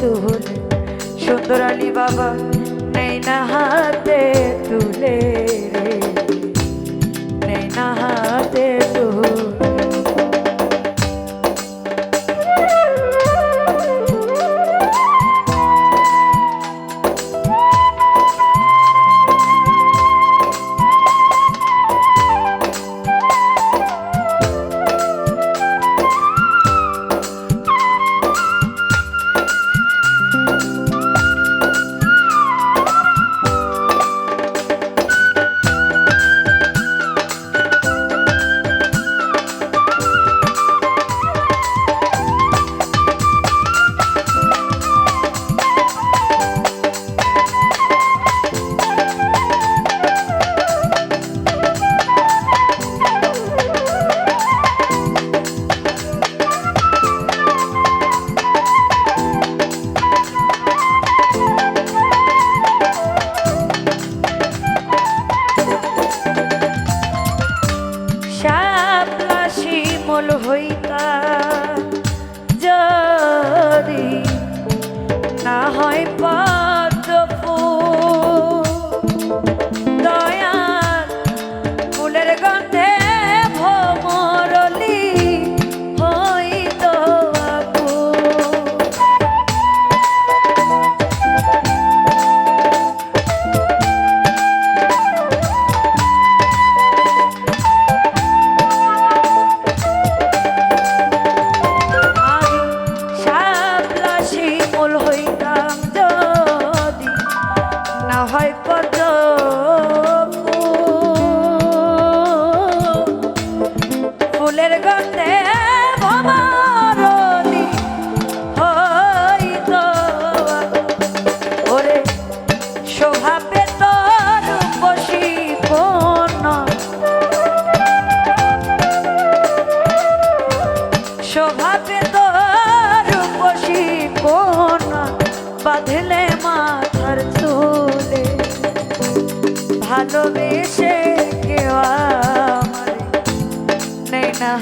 তুল সুন্দর আলী বাবা নেই না হাতে তুলে রে। নেই না হাতে তুল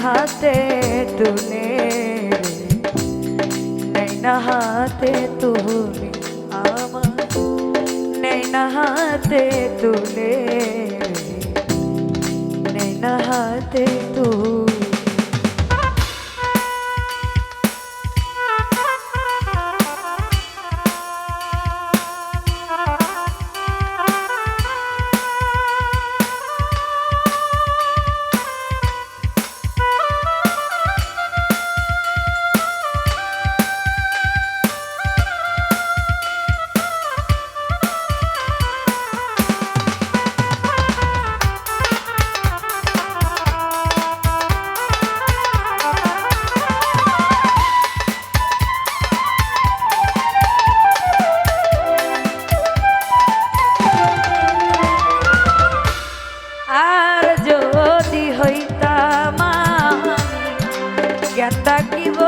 হাতে তুলে নৈনা হাতে তুলে আমার। নৈনা হাতে তুলে নৈনা হাতে তুলে থাকিব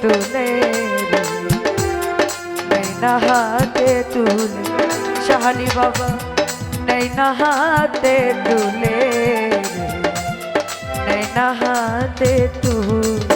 তুলে নেই না হাতে তুলে। শাহালি বাবা, নেই না হাতে তুলে নেই না হাতে তুলে।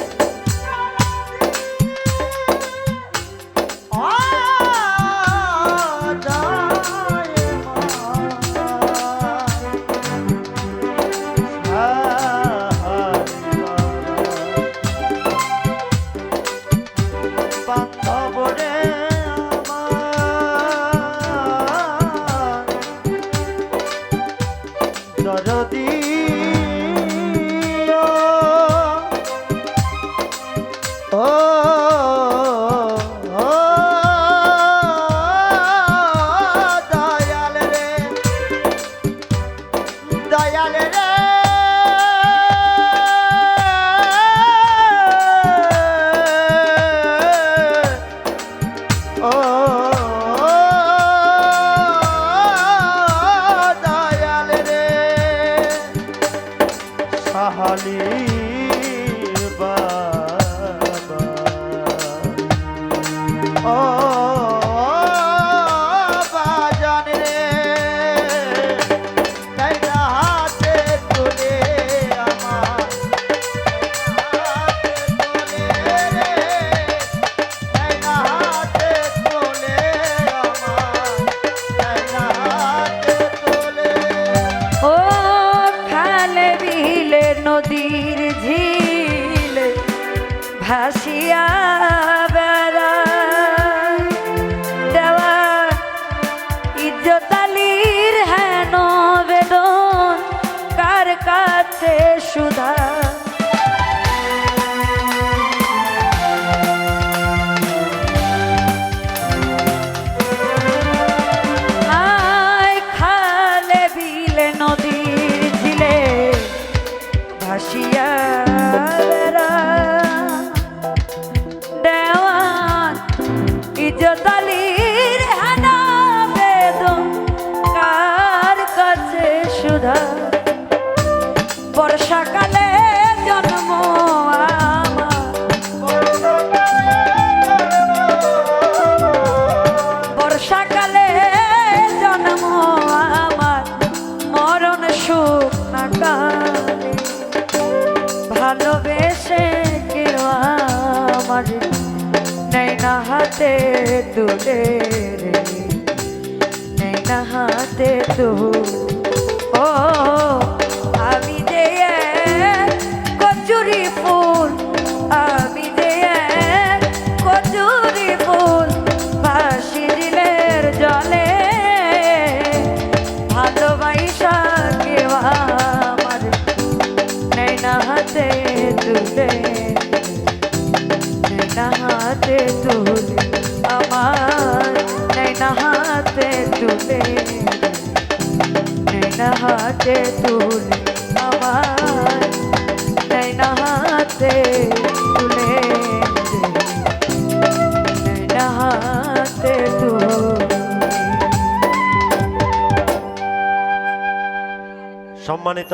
কালী rachear. तू तेरे नहीं नहाते तू ओ আমি যে কচুরি ফুল, আমি যে কচুরি ফুল ভাসি দিলের জলে। ভালোবাসা কেবা আমার নৈনা হাতে তুলে নৈনা হাতে তুলে হাতে তুলে আমার নেয় হাতে তুলে সম্মানিত